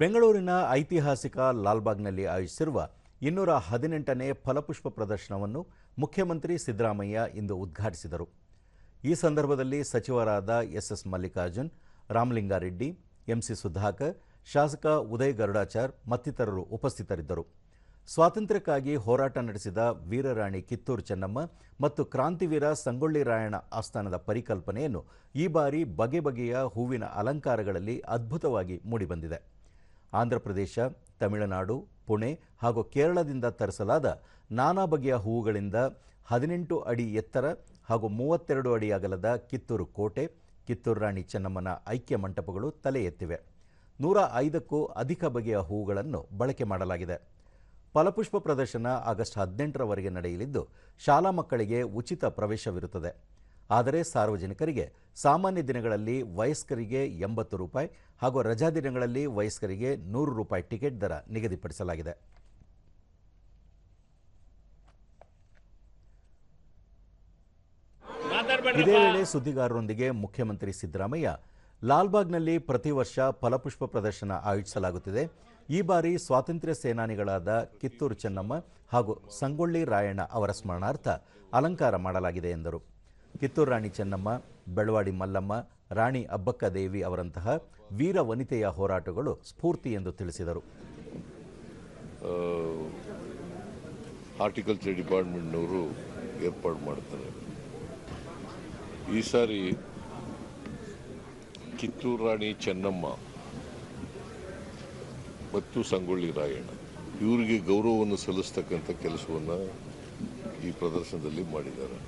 ಬೆಂಗಳೂರಿನ ಐತಿಹಾಸಿಕ ಲಾಲ್ಬಾಗ್ನಲ್ಲಿ ಆಯೋಜಿಸಿರುವ ಇನ್ನೂರ ಹದಿನೆಂಟನೇ ಫಲಪುಷ್ಪ ಪ್ರದರ್ಶನವನ್ನು ಮುಖ್ಯಮಂತ್ರಿ ಸಿದ್ದರಾಮಯ್ಯ ಇಂದು ಉದ್ಘಾಟಿಸಿದರು. ಈ ಸಂದರ್ಭದಲ್ಲಿ ಸಚಿವರಾದ ಎಸ್ಎಸ್ ಮಲ್ಲಿಕಾರ್ಜುನ್, ರಾಮಲಿಂಗಾರೆಡ್ಡಿ, ಎಂಸಿ ಸುಧಾಕರ್, ಶಾಸಕ ಉದಯ್ ಗರುಡಾಚಾರ್ ಮತ್ತಿತರರು ಉಪಸ್ಥಿತರಿದ್ದರು. ಸ್ವಾತಂತ್ರ್ಯಕ್ಕಾಗಿ ಹೋರಾಟ ನಡೆಸಿದ ವೀರರಾಣಿ ಕಿತ್ತೂರು ಚೆನ್ನಮ್ಮ ಮತ್ತು ಕ್ರಾಂತಿವೀರ ಸಂಗೊಳ್ಳಿ ರಾಯಣ್ಣ ಆಸ್ಥಾನದ ಪರಿಕಲ್ಪನೆಯನ್ನು ಈ ಬಾರಿ ಬಗೆ ಬಗೆಯ ಹೂವಿನ ಅಲಂಕಾರಗಳಲ್ಲಿ ಅದ್ಭುತವಾಗಿ ಮೂಡಿಬಂದಿದೆ. ಆಂಧ್ರಪ್ರದೇಶ ತಮಿಳುನಾಡು, ಪುಣೆ ಹಾಗೂ ಕೇರಳದಿಂದ ತರಿಸಲಾದ ನಾನಾ ಬಗೆಯ ಹೂವುಗಳಿಂದ ಹದಿನೆಂಟು ಅಡಿ ಎತ್ತರ ಹಾಗೂ ಮೂವತ್ತೆರಡು ಅಡಿ ಅಗಲದ ಕಿತ್ತೂರು ಕೋಟೆ, ಕಿತ್ತೂರು ರಾಣಿ ಚೆನ್ನಮ್ಮನ ಐಕ್ಯ ಮಂಟಪಗಳು ತಲೆ ಎತ್ತಿವೆ. ನೂರ ಐದಕ್ಕೂ ಅಧಿಕ ಬಗೆಯ ಹೂವುಗಳನ್ನು ಬಳಕೆ ಮಾಡಲಾಗಿದೆ. ಫಲಪುಷ್ಪ ಪ್ರದರ್ಶನ ಆಗಸ್ಟ್ ಹದಿನೆಂಟರವರೆಗೆ ನಡೆಯಲಿದ್ದು, ಶಾಲಾ ಮಕ್ಕಳಿಗೆ ಉಚಿತ ಪ್ರವೇಶವಿರುತ್ತದೆ. ಆದರೆ ಸಾರ್ವಜನಿಕರಿಗೆ ಸಾಮಾನ್ಯ ದಿನಗಳಲ್ಲಿ ವಯಸ್ಕರಿಗೆ ಎಂಬತ್ತು ರೂಪಾಯಿ ಹಾಗೂ ರಜಾ ದಿನಗಳಲ್ಲಿ ವಯಸ್ಕರಿಗೆ ನೂರು ರೂಪಾಯಿ ಟಿಕೆಟ್ ದರ ನಿಗದಿಪಡಿಸಲಾಗಿದೆ. ಇದೇ ವೇಳೆ ಸುದ್ದಿಗಾರರೊಂದಿಗೆ ಮುಖ್ಯಮಂತ್ರಿ ಸಿದ್ದರಾಮಯ್ಯ ಲಾಲ್ಬಾಗ್ನಲ್ಲಿ ಪ್ರತಿ ವರ್ಷ ಫಲಪುಷ್ಪ ಪ್ರದರ್ಶನ ಆಯೋಜಿಸಲಾಗುತ್ತಿದೆ. ಈ ಬಾರಿ ಸ್ವಾತಂತ್ರ್ಯ ಸೇನಾನಿಗಳಾದ ಕಿತ್ತೂರು ಚೆನ್ನಮ್ಮ ಹಾಗೂ ಸಂಗೊಳ್ಳಿ ರಾಯಣ್ಣ ಅವರ ಸ್ಮರಣಾರ್ಥ ಅಲಂಕಾರ ಮಾಡಲಾಗಿದೆ ಎಂದರು. ಕಿತ್ತೂರು ರಾಣಿ ಚೆನ್ನಮ್ಮ, ಬೆಳವಾಡಿ ಮಲ್ಲಮ್ಮ, ರಾಣಿ ಅಬ್ಬಕ್ಕ ದೇವಿ ಅವರಂತಹ ವೀರ ವನಿತೆಯ ಹೋರಾಟಗಳು ಸ್ಫೂರ್ತಿ ಎಂದು ತಿಳಿಸಿದರು. ಹಾರ್ಟಿಕಲ್ಚರ್ ಡಿಪಾರ್ಟ್ಮೆಂಟ್ನವರು ಏರ್ಪಾಡು ಮಾಡ್ತಾರೆ. ಈ ಸಾರಿ ಕಿತ್ತೂರು ರಾಣಿ ಚೆನ್ನಮ್ಮ ಮತ್ತು ಸಂಗೊಳ್ಳಿ ರಾಯಣ್ಣ, ಇವರಿಗೆ ಗೌರವವನ್ನು ಸಲ್ಲಿಸ್ತಕ್ಕಂಥ ಕೆಲಸವನ್ನು ಈ ಪ್ರದರ್ಶನದಲ್ಲಿ ಮಾಡಿದ್ದಾರೆ.